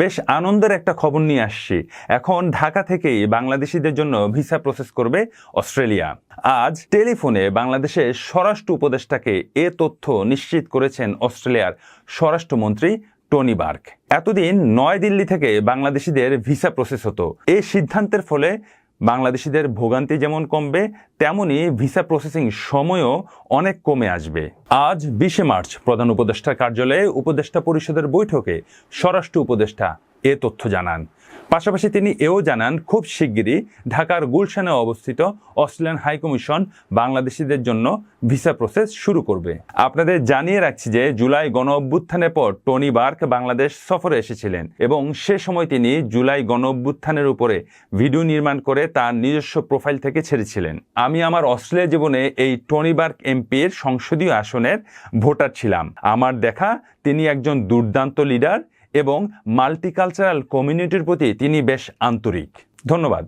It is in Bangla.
বেশ আনন্দের একটা খবর নিয়ে আসছি। এখন ঢাকা থেকেই বাংলাদেশিদের জন্য ভিসা প্রসেস করবে অস্ট্রেলিয়া। আজ টেলিফোনে বাংলাদেশের স্বরাষ্ট্র উপদেষ্টাকে এ তথ্য নিশ্চিত করেছেন অস্ট্রেলিয়ার স্বরাষ্ট্রমন্ত্রী টনি বার্ক। এতদিন নয় দিল্লি থেকে বাংলাদেশিদের ভিসা প্রসেস হতো। এই সিদ্ধান্তের ফলে বাংলাদেশিদের ভোগান্তি যেমন কমবে, তেমনি ভিসা প্রসেসিং সময়ও অনেক কমে আসবে। আজ বিশে মার্চ, প্রধান উপদেষ্টার কার্যালয়ে উপদেষ্টা পরিষদের বৈঠকে স্বরাষ্ট্র উপদেষ্টা এ তথ্য জানান। পাশাপাশি তিনি এও জানান, খুব শিগগিরই ঢাকার গুলশানে অবস্থিত অস্ট্রেলিয়ান হাইকমিশন বাংলাদেশিদের জন্য ভিসা প্রসেস শুরু করবে। আপনাদের জানিয়ে রাখছি যে জুলাই গণ অভ্যুত্থানের পর টনি বার্ক বাংলাদেশ সফরে এসেছিলেন এবং সে সময় তিনি জুলাই গণ অভ্যুত্থানের উপরে ভিডিও নির্মাণ করে তার নিজস্ব প্রোফাইল থেকে ছেড়েছিলেন। আমি আমার অস্ট্রেলিয়া জীবনে এই টনি বার্ক এমপির সংসদীয় আসনের ভোটার ছিলাম। আমার দেখা, তিনি একজন দুর্দান্ত লিডার এবং মাল্টিকালচারাল কমিউনিটির প্রতি তিনি বেশ আন্তরিক। ধন্যবাদ।